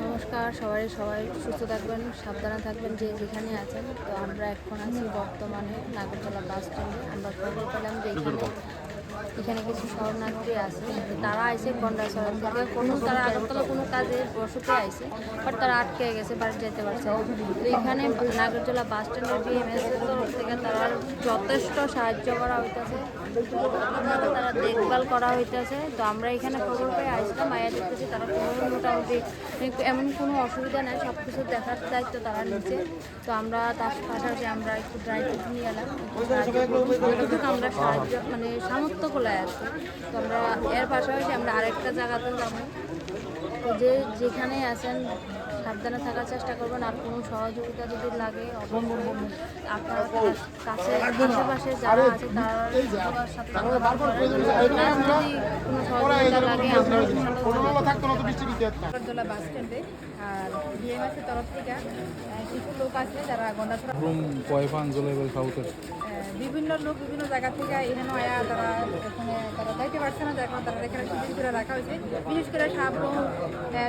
নমস্কার, সবাই সবাই সুস্থ থাকবেন, সাবধানে থাকবেন যে যেখানে আছেন। তো আমরা এখন আছি বর্তমানে নাগরতলা বাস স্ট্যান্ডে আমরা খবর পেলাম যে এখানে এখানে কিছু শরণার্থী আছে। তারা আইসে গন্ডাছড়া থেকে। কোনো তারা আগরতলা কোনো কাজে বসতে আইসে বাট তারা আটকে গেছে, বাড়ি যেতে পারছে তো এখানে নাগরতলা বাস স্ট্যান্ডের বিএমএস থেকে তারা যথেষ্ট সাহায্য করা হইতেছে। তারা দেখভাল করা হইতেছে। তো আমরা এখানে খবর পেয়ে আসলাম আয়া দেখতেছি তারা কোনো মোটামুটি এমন কোনো অসুবিধা নাই সব কিছু দেখার দায়িত্ব তারা নিচ্ছে। তো আমরা তার পাশাপাশি আমরা একটু ড্রাই ফ্রুট নিয়ে এলাম আমরা সাহায্য মানে সামর্থ্য কোলায় আছে তো আমরা এর পাশাপাশি আমরা আরেকটা জায়গাতে যাব। যে যেখানে আছেন সাবধানে থাকার চেষ্টা করবেন আর কোনো সহযোগিতা যদি লাগে আপনার কাছে আশেপাশে যারা আছে তার সাথে লাগে আমরা আগরতলা বাস স্ট্যান্ডে আর বিএমএস এর তরফ থেকে কিছু লোক আছে যারা গন্ডাছড়া বিভিন্ন লোক বিভিন্ন জায়গা থেকে এখানে আয়া তারা এখানে তারা যাইতে পারছে না যার কারণে তারা এখানে শিবির করে রাখা হয়েছে। বিশেষ করে সাবরুম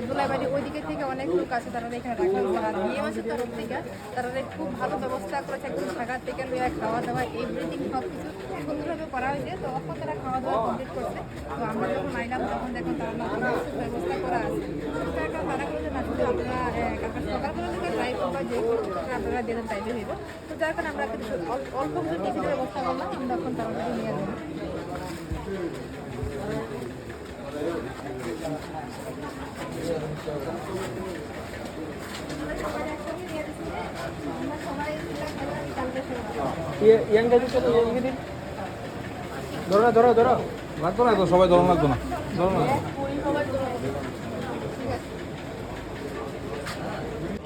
দোলাইবাড়ি ওই দিকে থেকে অনেক লোক আছে তারা এখানে রাখা হয়েছে। আর বিএমএস এর তরফ থেকে তারা খুব ভালো ব্যবস্থা করেছে একদম থাকার থেকে লইয়া খাওয়া দাওয়া এভরিথিং সব কিছু সুন্দরভাবে করা হয়েছে। তো অল্প তারা খাওয়া দাওয়া কমপ্লিট করছে। তো আমরা যখন আইলাম তখন দেখুন তারা ব্যবস্থা করা আছে। কারণে তারা বলছে না আপনারা সকালবেলা থেকে ট্রাই করব যে আপনারা দেবেন তাইলে হইব তো যার আমরা অল্প কিছু টিফিনের ব্যবস্থা করলাম আমরা এখন তারা নিয়ে যাব। না, ধরো ধরো। লাগতো না তো সবাই ধরন লাগতো না?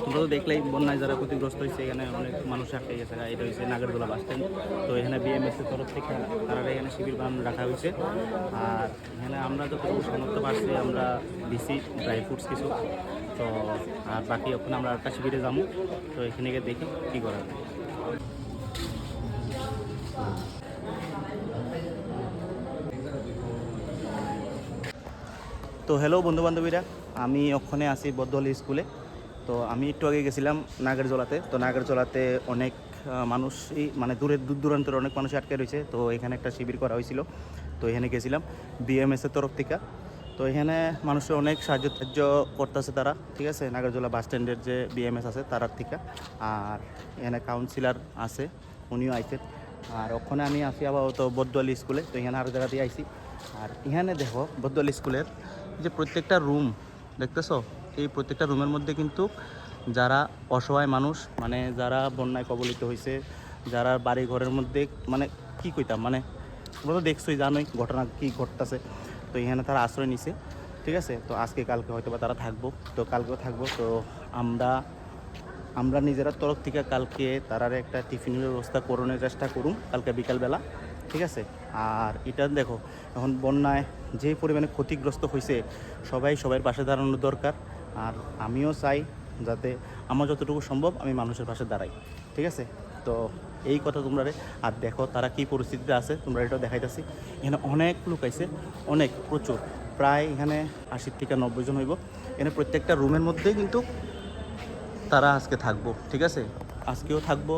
তোমরা তো দেখলেই বন্যায় যারা ক্ষতিগ্রস্ত হয়েছে, এখানে অনেক মানুষ আটকে গেছে। এটা হচ্ছে নাগরদোলা বাস তো এখানে বিএমএস এর তরফ থেকে তারা এখানে শিবির বানানো রাখা হয়েছে। আর এখানে আমরা যতটুকু সামর্থ্য পারছি, আমরা দিছি ড্রাই ফ্রুটস কিছু। তো আর বাকি ওখানে আমরা আরেকটা শিবিরে যাব। তো এখানে গিয়ে দেখি কী করা যায়। তো হ্যালো বন্ধুবান্ধবীরা, আমি ওখানে আছি বদলি স্কুলে। তো আমি একটু আগে গেছিলাম নাগেরজোলাতে। তো নাগেরজোলাতে অনেক মানুষই মানে দূরের, দূর দূরান্তের অনেক মানুষ আটকে রয়েছে। তো এখানে একটা শিবির করা হয়েছিল। তো এখানে গেছিলাম বিএমএসের তরফ থেকে। তো এখানে মানুষের অনেক সাহায্য সাহায্য করতেছে তারা, ঠিক আছে? নাগরজোলা বাস স্ট্যান্ডের যে বিএমএস আছে তারার থেকে। আর এখানে কাউন্সিলর আছে, উনিও আইছেন। আর ওখানে আমি আসি আপাতত বদলি স্কুলে। তো এখানে আরও জায়গা দিয়ে আইছি। আর এখানে দেখো বদলি স্কুলের যে প্রত্যেকটা রুম দেখতেছো? এই প্রত্যেকটা রুমের মধ্যে কিন্তু যারা অসহায় মানুষ মানে যারা বন্যায় কবলিত হয়েছে যারা বাড়ি ঘরের মধ্যে মানে কি কইতাম মানে তোমরা তো দেখছোই, জানোই ঘটনা কি ঘটতেছে। তো এখানে তারা আশ্রয় নিছে, ঠিক আছে? তো আজকে কালকে হয়তো বা তারা থাকব, তো কালকেও থাকব। তো আমরা আমরা নিজেরা তরফ থেকে কালকে তারার একটা টিফিনের ব্যবস্থা করানোর চেষ্টা করুন কালকে বিকালবেলা। ঠিক আছে? আর এটা দেখো, এখন বন্যায় যে পরিমাণে ক্ষতিগ্রস্ত হয়েছে সবাই সবার পাশে দাঁড়ানো দরকার। আর আমিও চাই যাতে আমার যতটুকু সম্ভব আমি মানুষের পাশে দাঁড়াই। ঠিক আছে? তো এই কথা তোমরা আর দেখো তারা কি পরিস্থিতিতে আছে, তোমরা এটাও দেখাইতেছি। এখানে অনেক লোক আইছে, অনেক, প্রচুর। প্রায় এখানে আশি থেকে নব্বই জন হইব। এখানে প্রত্যেকটা রুমের মধ্যেই কিন্তু তারা আজকে থাকব, ঠিক আছে? আজকেও থাকব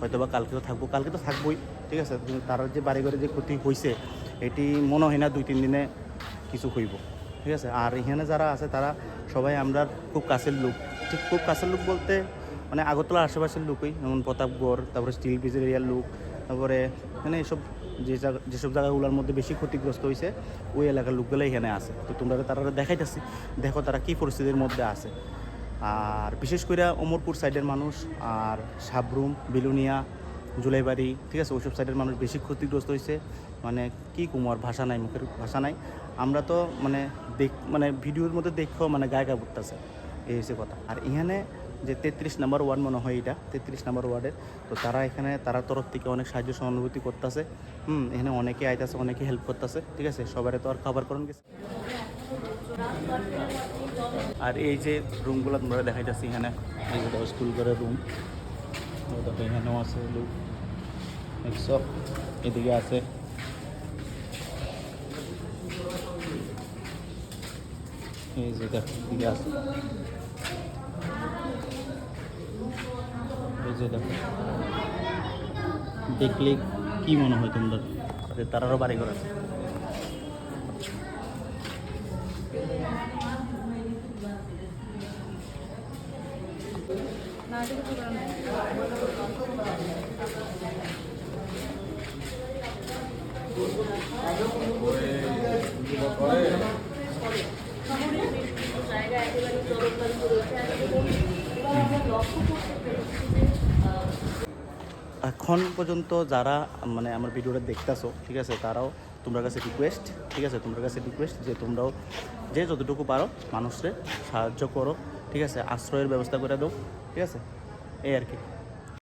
হয়তো বা কালকেও থাকব। কালকে তো থাকবোই। ঠিক আছে তার যে বাড়িঘরে যে ক্ষতি হয়েছে এটি মনে হয় না দুই, তিন দিনে কিছু হইব। ঠিক আছে, আর এখানে যারা আছে, তারা সবাই আমরা খুব কাছের লোক। ঠিক, খুব কাছের লোক বলতে মানে আগরতলার আশেপাশের লোকই, যেমন প্রতাপগড়, তারপরে স্টিল ব্রিজের এরিয়ার লোক, তারপরে মানে এসব যে জায়গা, যেসব জায়গাগুলোর মধ্যে বেশি ক্ষতিগ্রস্ত হয়েছে ওই এলাকার লোকগুলো এখানে আছে। তো তোমরা তারা দেখাইতেছি, দেখো তারা কী পরিস্থিতির মধ্যে আছে। আর বিশেষ করে অমরপুর সাইডের মানুষ, আর সাবরুম, বিলুনিয়া জুলাইবাড়ি, ঠিক আছে, ওইসব সাইডের মানুষ বেশি ক্ষতিগ্রস্ত হয়েছে মানে কি কুমার ভাষা নাই, মুখের ভাষা নাই। আমরা তো মানে দেখ মানে ভিডিওর মধ্যে দেখো মানে গায়ে গায়ে এই হচ্ছে কথা। আর এখানে যে তেত্রিশ নাম্বার ওয়ার্ড মনে হয় এটা, তেত্রিশ নাম্বার ওয়ার্ডের, তো তারা এখানে, তারা তরফ থেকে অনেক সাহায্য সহানুভূতি করতেছে। হুম, এখানে অনেকে আইতাছে, অনেকে হেল্প করতেছে, ঠিক আছে? সবারে তো আর খাবার করুন গেছে। আর এই যে রুমগুলো তোমরা দেখাইতেছি এখানে। স্কুল ঘরের রুম তো দেখো এখানেও আছে লোক দেখছ এদিকে আছে এই যে দেখো এদিকে আছে এই যে দেখো দেখলে কি মনে হয় তোমাদের যে তারারও বাড়ি ঘর আছে এখন পর্যন্ত যারা মানে আমার ভিডিওটা দেখতেছো, ঠিক আছে, তারাও তোমার কাছে রিকোয়েস্ট ঠিক আছে, তোমার কাছে রিকোয়েস্ট যে তোমরাও যে যতটুকু পারো মানুষকে সাহায্য করো। ঠিক আছে আশ্রয়ের ব্যবস্থা করে দাও ঠিক আছে? এই আর কি।